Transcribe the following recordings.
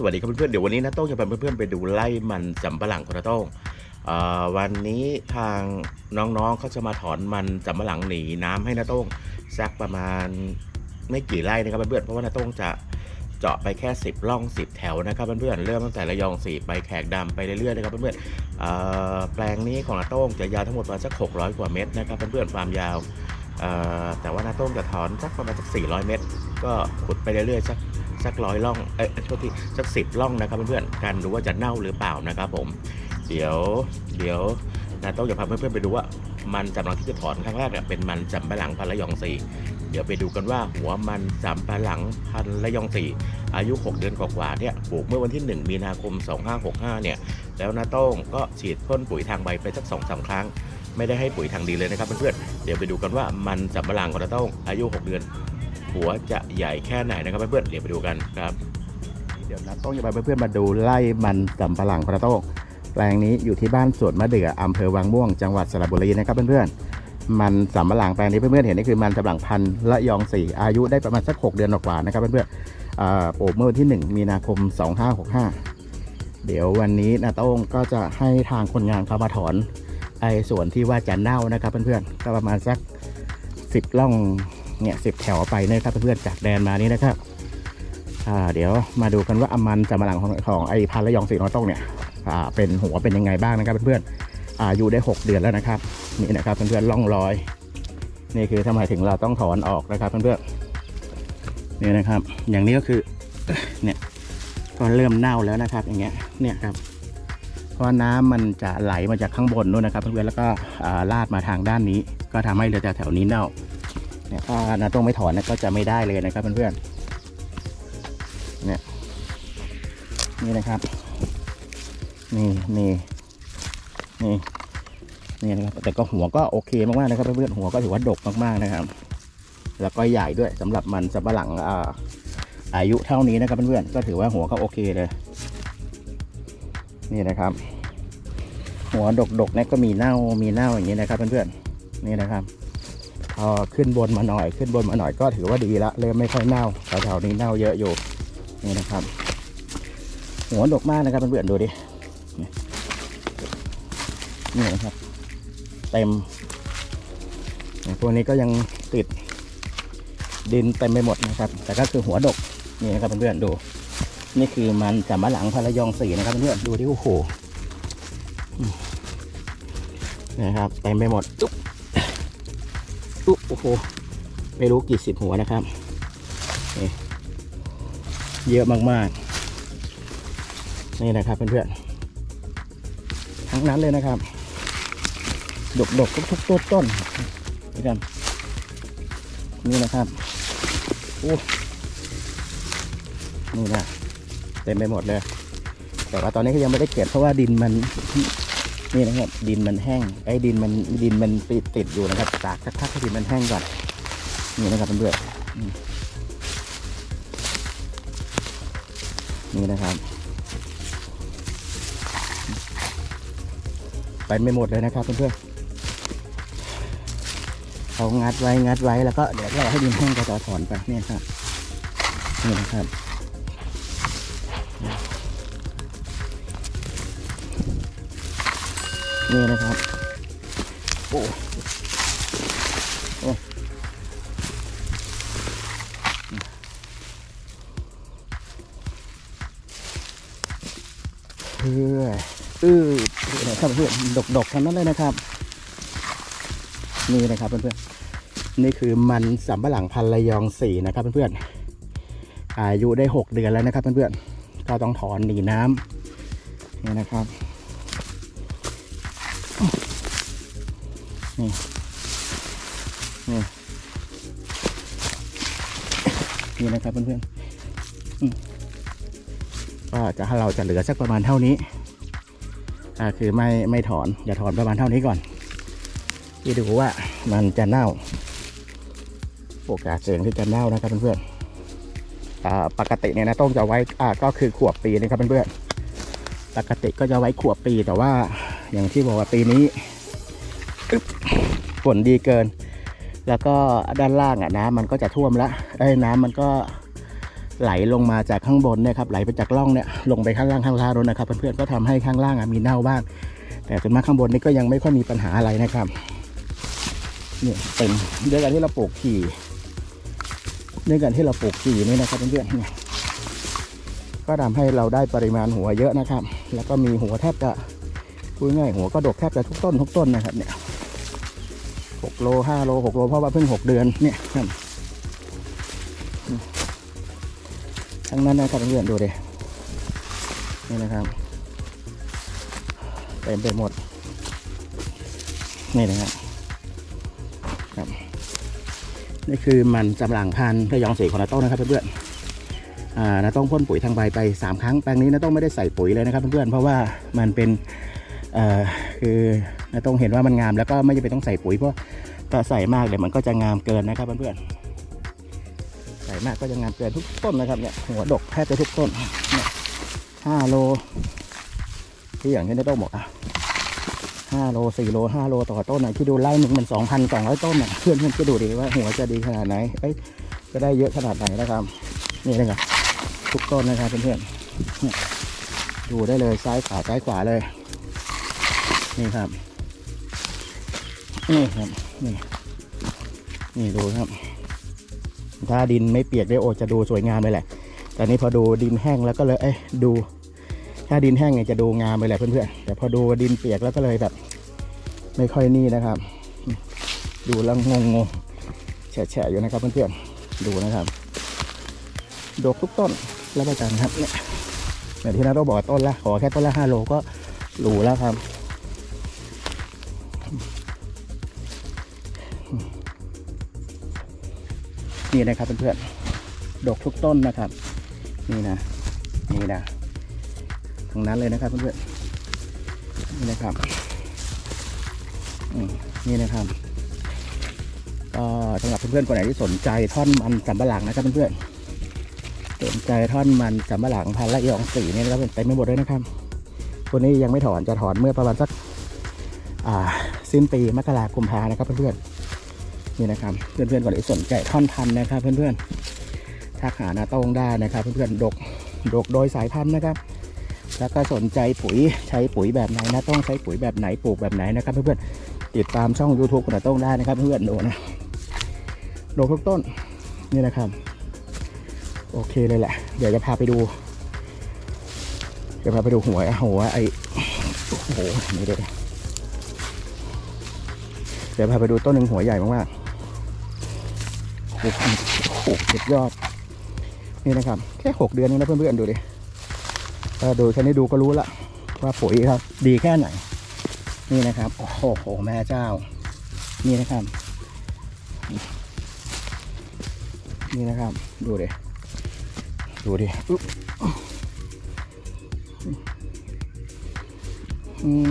สวัสดีครับเพื่อนๆเดี๋ยววันนี้นะโต้งจะพาเพื่อนๆไปดูไล่มันสำปะหลังของนะโต้งอ่อวันนี้ทางน้องๆเขาจะมาถอนมันสำปะหลังหนีน้ำให้นะโต้งสักประมาณไม่กี่ไร่นะครับเพื่อนๆเพราะว่านะโต้งจะเจาะไปแค่ 10ร่อง 10 แถวนะครับเพื่อนๆเริ่มตั้งแต่ระยองสีไปแขกดำไปเรื่อยๆนะครับเพื่อนๆเอ่อแปลงนี้ของนาโต้งจะยาวทั้งหมดประมาณสัก600 กว่าเมตรนะครับเพื่อนๆความยาวแต่ว่านาโต้งจะถอนสักประมาณสัก400 เมตร ก็ขุดไปเรื่อยๆสัก สักร้อยล่อง เอ้ยโทษทีสักสิบล่องนะครับเพื่อนๆกันดูว่าจะเน่าหรือเปล่านะครับผม เดี๋ยว เดี๋ยวนาโต้องจะพาเพื่อนๆไปดูว่ามันสำหลังที่จะถอนครั้งแรกเนี่ยเป็นมันสำปะหลังพันละยองสี่เดี๋ยวไปดูกันว่าหัวมันสำปะหลังพันละยองสี่อายุ 6 เดือนกว่าๆเนี่ยปลูกเมื่อวันที่ 1 มีนาคม 2565 เนี่ย แล้วนาต้องก็ฉีดพ่นปุ๋ยทางใบไปสักสองสามครั้ง ไม่ได้ให้ปุ๋ยทางดีเลยนะครับเพื่อนๆเดี๋ยวไปดูกันว่ามันสำปะหลังของนาต้องอายุ 6 เดือน หัวจะใหญ่แค่ไหนนะครับเพื่อนๆเดี๋ยวไปดูกันครับ เดี๋ยวนะต้องจะไปเพื่อนๆมาดูไล่มันสำปะหลังกระโต้งแปลงนี้อยู่ที่บ้านสวนมะเดื่ออำเภอวังม่วงจังหวัดสระบุรีนะครับเพื่อนๆมันสำปะหลังแปลงนี้เพื่อนๆเห็นนี่คือมันสำปะหลังพันธุ์ละยองสี่อายุได้ประมาณสัก6เดือนกว่านะครับเพื่อนๆโอ่าปลูกเมื่อวันที่ 1 มีนาคม 2565 เดี๋ยววันนี้นาโต้งก็จะให้ทางคนงานเขามาถอนไอ้ส่วนที่ว่าจะเน่านะครับเพื่อนๆก็ประมาณสัก10ล่อง เนี่ยสิบแถวไปนะครับเพื่อนๆจากแดนมานี้นะครับอ่าเดี๋ยวมาดูกันว่าอามันจะมาหลังของของไอพันระยองสีน้องต้องเนี่ยอ่าเป็นหัวเป็นยังไงบ้างนะครับเพื่อนๆอ่าอยู่ได้ 6 เดือนแล้วนะครับนี่นะครับเพื่อนๆร่องรอย นี่คือทำไมถึงเราต้องถอนออกนะครับเพื่อนๆนี่นะครับ อย่างนี้ก็คือเนี่ยก็เริ่มเน่าแล้วนะครับ อย่างเงี้ยเนี่ยครับเพราะน้ำมันจะไหลมาจากข้างบนนู่นนะครับเพื่อนๆแล้วก็อ่าลาดมาทางด้านนี้ ก็ทำให้เรือแถวนี้เน่า เนี่ยถ้านาต้องไม่ถอนนะก็จะไม่ได้เลยนะครับเพื่อนๆเนี่ยนี่นะครับนี่นี่นี่นี่นะครับแต่ก็หัวก็โอเคมากๆนะครับเพื่อนๆหัวก็ถือว่าดกมากๆนะครับ แล้วก็ใหญ่ด้วยสำหรับมันสำปะหลังอ่าอายุเท่านี้นะครับเพื่อนๆก็ถือว่าหัวก็โอเคเลย นี่นะครับ หัวดกๆเนี่ยก็มีเน่ามีเน่าอย่างนี้นะครับเพื่อนๆนี่นะครับ พอขึ้นบนมาหน่อยขึ้นบนมาหน่อยก็ถือว่าดีละเริ่มไม่ค่อยเน่าแถวๆนี้เน่าเยอะอยู่นี่นะครับ หัวดกมากนะครับเพื่อนๆดูดินี่นะครับ เต็มพวนี้ก็ยังติดดินเต็มไปหมดนะครับ แต่ก็คือหัวดกนี่นะครับเพื่อนๆดู นี่คือมันสำมะหลังพะระยองสีนะครับเพื่อนๆดูที่โอ้โหนี่นะครับเต็มไปหมดจุ๊บอุ๊บ โอ้โห ไม่รู้กี่สิบหัวนะครับ เยอะมากๆ นี่นะครับเพื่อนๆ ทั้งนั้นเลยนะครับ ดกๆทุกต้นต้นนี่กัน นี่นะครับ โอ้ นี่นะ เต็มไปหมดเลย แต่ว่าตอนนี้ก็ยังไม่ได้เก็บเพราะว่าดินมัน นี่นะครับดินมันแห้งไอ้ดินมันดินมันติดติดอยู่นะครับตากสักพักให้ดินมันแห้งก่อนนี่นะครับเพื่อนๆอืมนี่นะครับ ไปไม่หมดเลยนะครับเพื่อนๆเขางัดไว้งัดไว้แล้วก็เดี๋ยวเราให้ดินแห้งก็จะถอนไปเนี่ยครับนี่นะครับ นี่นะครับ โอ้โอ้เพื่ออือนะครับเพื่อนดกดกๆทั้งนั้นเลยนะครับ นี่นะครับเพื่อนๆนี่คือมันสำปะหลังพันระยองสี่นะครับเพื่อนๆอายุได้หกเดือนแล้วนะครับเพื่อนๆก็ต้องถอนหนีน้ำนี่นะครับ นี่นี่นี่นะครับเพื่อนๆอืมก็จะให้เราจะเหลือสักประมาณเท่านี้อ่าคือไม่ไม่ถอนอย่าถอนประมาณเท่านี้ก่อนที่ดูว่ามันจะเน่าโอกาสเสี่ยงที่จะเน่านะครับเพื่อนๆอ่าปกติเนี่ยนะต้องจะไว้อ่าก็คือขวบปีนะครับเพื่อนๆปกติก็จะไว้ขวบปีแต่ว่าอย่างที่บอกว่าปีนี้ ฝนดีเกิน แล้วก็ด้านล่างอะน้ำมันก็จะท่วมล้วไอ้น้ำมันก็ไหลลงมาจากข้างบนเนี่ยครับไหลไปจากร่องเนี่ยลงไปข้างล่างข้างล่างรถนะครับเพื่อนๆก็ทำให้ข้างล่างอะมีเน่าบ้าง แต่ส่วนมากข้างบนนี่ก็ยังไม่ค่อยมีปัญหาอะไรนะครับนี่เป็นด้วยกันที่เราปลูกขี่ด้วยกันที่เราปลูกขี่นี่นะครับเพื่อนๆเนี่ยก็ทำให้เราได้ปริมาณหัวเยอะนะครับ แล้วก็มีหัวแทบจะพูดง่ายหัวก็ดกแทบจะทุกต้นทุกต้นนะครับเนี่ย หกโลห้าโลหกโลเพราะว่าเพิ่งหกเดือนเนี่ยครับทั้งนั้นนะครับเพื่อนดูดินี่นะครับเต็มไปหมด นี่นะครับครับ นี่คือมันจำหลังพันธุ์ระยองสีของนาโต้นะครับเพื่อนๆอ่านาโต้งพ่นปุ๋ยทางใบไป 3 ครั้งแปลงนี้นาโต้งไม่ได้ใส่ปุ๋ยเลยนะครับเพื่อนๆเพราะว่ามันเป็นเอ่อคือ นาต้องเห็นว่ามันงามแล้วก็ไม่จำเป็นต้องใส่ปุ๋ยเพราะถ้าใส่มากเดี๋ยวมันก็จะงามเกินนะครับเพื่อนๆใส่มากก็จะงามเกินทุกต้นนะครับเนี่ยหัวดกแทบจะทุกต้นเนี่ยห้าโล ที่อย่างที่นาโต้งบอกอะห้าโลสี่โลห้าโลต่อต้นนะที่ดูไล่หนึ่งมันสองพันสองร้อยต้นน่ะเพื่อนเพื่อนก็ดูดีว่าหัวจะดีขนาดไหนเอ้ยจะได้เยอะขนาดไหนนะครับ นี่นะครับทุกต้นนะครับเพื่อนๆเนี่ยดูได้เลยซ้ายขวาซ้ายขวาเลย นี่ครับ นี่ครับนี่นี่ดูครับ ถ้าดินไม่เปียกได้โอจะดูสวยงามเลยแหละ แต่นี่พอดูดินแห้งแล้วก็เลยเอ้ยดูถ้าดินแห้งเนี่ยจะดูงามไปแหละเพื่อนๆแต่พอดูดินเปียกแล้วก็เลยแบบ ไม่ค่อยนี่นะครับ ดูแล้วงงงๆแฉะอยู่นะครับเพื่อนๆดูนะครับดกทุกต้นแล้วประจันครับเนี่ยอย่างที่น้าต้องบอกต้นละขอแค่ต้นละห้าโลก็หรูแล้วครับ นี่นะครับเพื่อนๆดกทุกต้นนะครับ นี่นะนี่นะทั้งนั้นเลยนะครับเพื่อนๆนี่นะครับอืมนี่นะครับก็สำหรับเพื่อนๆคนไหนที่สนใจท่อนมันสำปะหลังนะครับเพื่อนๆสนใจท่อนมันสำปะหลังพันละยองสีนี่นะครับเต็มไปหมดเลยนะครับตัวนี้ยังไม่ถอนจะถอนเมื่อประมาณสักอ่าสิ้นปีมกราคมพานะครับเพื่อนๆ นี่นะครับ เพื่อนๆคนไหนสนใจท่อนพันนะครับ เพื่อนๆทักหาหนาโต้งได้นะครับ เพื่อนๆดกดกโดยสายพันธุ์นะครับ แล้วก็สนใจปุ๋ยใช้ปุ๋ยแบบไหนนะต้องใช้ปุ๋ยแบบไหนปลูกแบบไหนนะครับ เพื่อนๆติดตามช่อง YouTube ของนาต้องได้นะครับ เพื่อนๆดูนะดูทุกต้นนี่นะครับโอเคเลยแหละ เดี๋ยวจะพาไปดู เดี๋ยวพาไปดูหัวหัวไอโอ้โหนี่เลยเดี๋ยวพาไปดูต้นหนึ่งหัวใหญ่มากๆ โอ้โหโอ้โหสุดยอด นี่นะครับ แค่หกเดือนเองนะเพื่อนๆดูดิเออดูแค่นี้ดูก็รู้ละว่าปุ๋ยครับ ดีแค่ไหน นี่นะครับ โอ้โหแม่เจ้า นี่นะครับ นี่นะครับ ดูดิ ดูดิอึ๊บอืม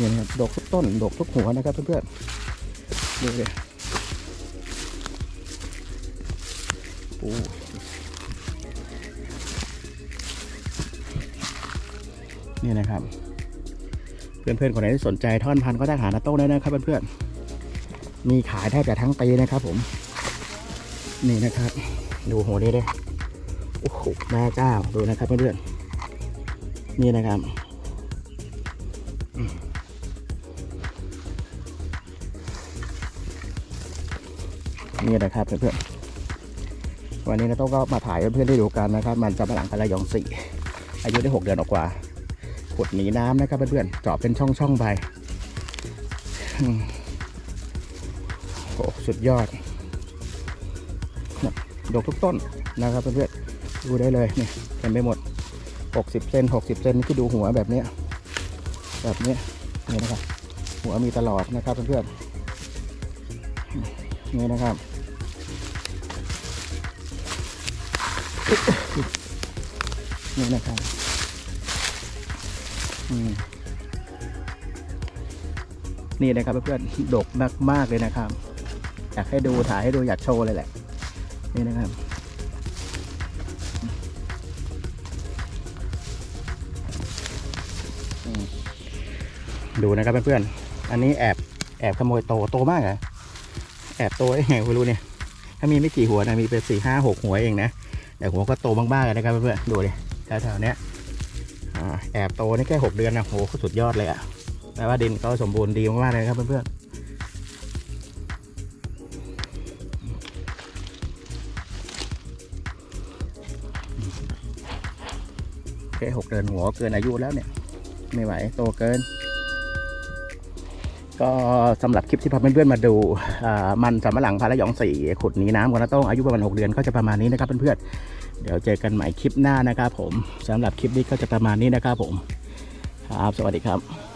นี่นะครับดกทุกต้นดกทุกหัวนะครับเพื่อนๆดูดิโอ้นี่นะครับ เพื่อนๆคนไหนที่สนใจท่อนพันธุ์ก็ทักหานาโต้ได้นะครับเพื่อนๆมีขายแทบจะทั้งปีนะครับผม นี่นะครับ ดูหัวนี้เลยโอ้โหแม่เจ้าดูนะครับเพื่อนๆนี่นะครับ นี่นะครับเพื่อนๆวันนี้นะโต้งก็มาถ่ายเพื่อนๆได้ดูกันนะครับ มันจะมาหลังพลายองสี่อายุได้หกเดือนออกกว่าขุดหนีน้ำนะครับเพื่อนๆเจาะเป็นช่องๆไปโอ้สุดยอดดกทุกต้นนะครับเพื่อนๆดูได้เลยนี่เต็มไปหมด 60เซน60เซนที่ดูหัวแบบนี้แบบนี้นี่นะครับ หัวมีตลอดนะครับเพื่อนๆนี่นะครับ นี่นะครับอืมนี่นะครับเพื่อนๆดกมากมากเลยนะครับ อยากให้ดูถ่ายให้ดูอยากโชว์เลยแหละ นี่นะครับอืมดูนะครับเพื่อนอันนี้แอบแอบขโมยโตโตมากเหรอแอบโตได้ไงไม่รู้เนี่ย ถ้ามีไม่กี่หัวนะมีเป็นสี่ห้าหกหัวเองนะ แต่หัวก็โตบ้างๆเลยนะครับเพื่อนๆดูดิแถวๆเนี้ยแอบโตนี่แค่หกเดือนนะโหสุดยอดเลยอะแปลว่าดินก็สมบูรณ์ดีมากๆเลยครับเพื่อนๆแค่หกเดือนหัวเกินอายุแล้วเนี่ย ไม่ไหวโตเกิน ก็สำหรับคลิปที่พาเพื่อนๆมาดูมันสำปะหลังพาระยองสี่ขุดหนีน้ำกันนะต้องอายุประมาณ6เดือนก็จะประมาณนี้นะครับเพื่อนๆ เดี๋ยวเจอกันใหม่คลิปหน้านะครับผมสำหรับคลิปนี้ก็จะประมาณนี้นะครับผมครับสวัสดีครับ